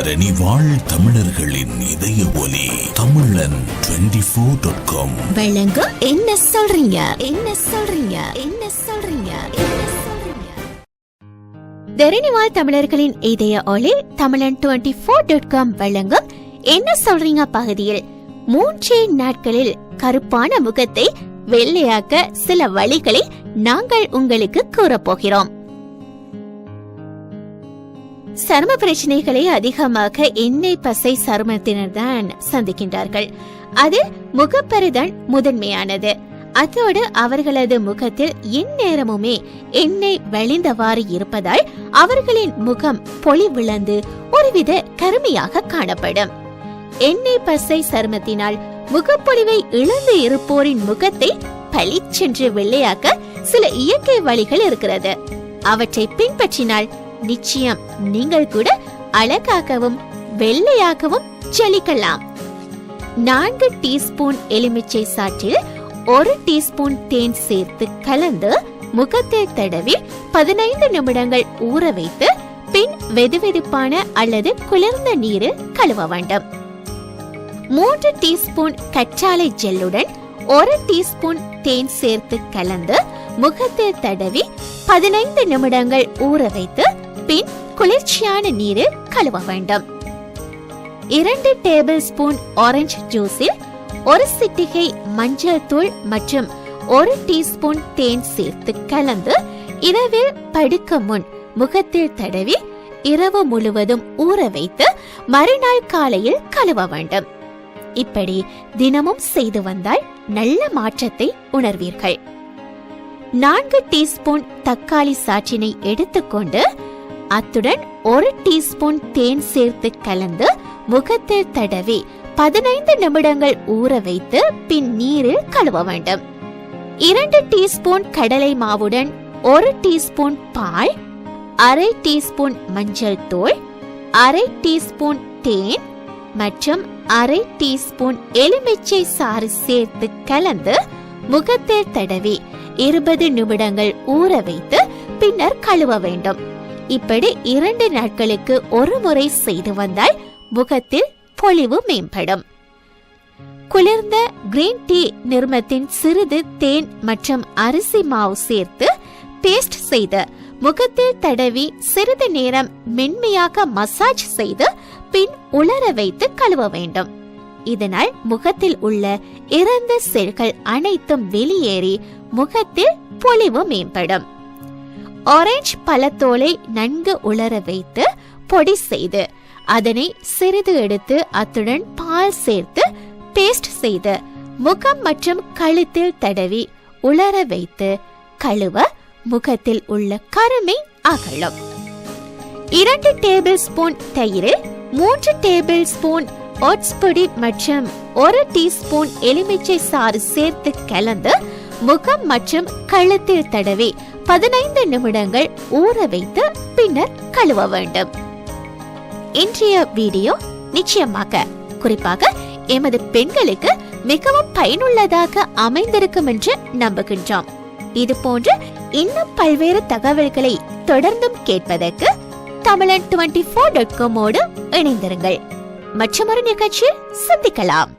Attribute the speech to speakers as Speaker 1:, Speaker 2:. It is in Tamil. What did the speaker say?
Speaker 1: தரணி வாழ் தமிழர்களின் இதய ஒலி தமிழன் டுவெண்டி ஃபோர் டாட் காம்
Speaker 2: வழங்க என்ன சொல்றீங்க? என்ன சொல்றீங்க? என்ன சொல்றீங்க? என்ன சொல்றீங்க? தரணிவாழ் தமிழர்களின் இதய ஒளி தமிழன் டுவெண்டி ஃபோர் டாட் காம் வழங்கும் என்ன சொல்றீங்க பகுதியில்? மூன்றே நாட்களில் கருப்பான முகத்தை வெள்ளையாக்க சில வழிகளை நாங்கள் உங்களுக்கு கூறப்போகிறோம் சரும பிரச்சனைகளை அதிகமாக எண்ணெய் பசை சருமத்தினர் தான் சந்திக்கின்றார்கள். அது முகப்பருதான் முதன்மையானது. அதோடு அவர்களது முகத்தில் எந்நேரமுமே எண்ணெய் வழிந்தவாறு இருப்பதால் அவர்களின் முகம் பொலிவிழந்து ஒருவித கருமையாக காணப்படும். எண்ணெய் பசை சருமத்தினால் முகப்பொலிவை இழந்து இருப்போரின் முகத்தை பளிச்சென்று வெள்ளையாக்க சில இயற்கை வழிகள் இருக்கிறது. அவற்றை பின்பற்றினால் நிச்சயம் நீங்கள் கூட அழகாகவும் வெள்ளையாகவும் ஜலிக்கலாம். நான்கு டீஸ்பூன் எலுமிச்சை சாற்றில் ஒரு டீஸ்பூன் தேன் சேர்த்து கலந்து முகத்தில் தடவி பதினைந்து நிமிடங்கள் ஊற வைத்து பின் வெதுவெதுப்பான அல்லது குளிர்ந்த நீரில் கழுவ வேண்டும். மூன்று டீஸ்பூன் கற்றாழை ஜெல்லுடன் ஒரு டீஸ்பூன் தேன் சேர்த்து கலந்து முகத்தில் தடவி பதினைந்து நிமிடங்கள் ஊற வைத்து பின் குளிர்ச்சியான நீரில் கழுவ வேண்டும். இரண்டு டேபிள் ஸ்பூன் ஆரஞ்சு ஜூஸில் ஒரு சிட்டிகை மஞ்சள் தூள் மற்றும் ஒரு டீஸ்பூன் தேன் சேர்த்து கலந்து இரவில் படுக்க முன் முகத்தில் தடவி இரவு முழுவதும் ஊற வைத்து மறுநாள் காலையில் கழுவ வேண்டும். இப்படி தினமும் செய்து வந்தால் நல்ல மாற்றத்தை உணர்வீர்கள். நான்கு டீஸ்பூன் தக்காளி சாற்றினை எடுத்துக்கொண்டு அத்துடன் ஒரு டீஸ்பூன் தேன் சேர்த்து கலந்து முகத்தில் தடவி பதினைந்து நிமிடங்கள் ஊற வைத்து பின் நீரில் கழுவ வேண்டும். இரண்டு டீஸ்பூன் கடலை மாவுடன் ஒரு டீஸ்பூன் பால் அரை டீஸ்பூன் மஞ்சள் தூள் அரை டீஸ்பூன் தேன் மற்றும் அரை டீஸ்பூன் எலுமிச்சை சாறு சேர்த்து கலந்து முகத்தில் தடவி இருபது நிமிடங்கள் ஊற வைத்து பின்னர் கழுவ வேண்டும். இப்படி இரண்டு நாட்களுக்கு ஒரு முறை செய்து வந்தால் முகத்தில் பொலிவு மேம்படும். குளிர்ந்த கிரீன் டீ நிர்மத்தின் சிறிது தேன் மற்றும் அரிசி மாவு சேர்த்து பேஸ்ட் செய்து முகத்தில் தடவி சிறிது நேரம் மென்மையாக மசாஜ் செய்து பின் உலர வைத்து கழுவ வேண்டும். இதனால் முகத்தில் உள்ள இறந்த செல்கள் அனைத்தும் வெளியேறி முகத்தில் பொலிவு மேம்படும். ஆரஞ்சு பழத்தோலை நன்கு உலர வைத்து பொடி செய்து அதனை சிறிது எடுத்து அத்துடன் பால் சேர்த்து பேஸ்ட் செய்து முகம் மற்றும் கழுத்தில் தடவி உலர வைத்து கழுவ முகத்தில் உள்ள கருமை அகலும். இரண்டு டேபிள் ஸ்பூன் தயிரில் மூன்று டேபிள் ஸ்பூன் ஓட்ஸ் பொடி மற்றும் ஒரு டீஸ்பூன் எலுமிச்சை சாறு சேர்த்து கலந்து முகம் மற்றும் கழுத்தில் தடவி பதினைந்து நிமிடங்கள் ஊற வைத்து பின்னர் கழுவ வேண்டும். இன்றைய வீடியோ நிச்சயமாக குறிப்பாக எமது பெண்களுக்கு மிகவும் பயனுள்ளதாக அமைந்திருக்கும் என்று நம்புகின்றோம். இது போன்ற இன்னும் பல்வேறு தகவல்களை தொடர்ந்தும் கேட்பதற்கு தமிழன் டுவெண்ட்டி ஃபோர் டாட் காமோடு இணைந்திருங்கள். மற்றொரு நிகழ்ச்சியில் சந்திக்கலாம்.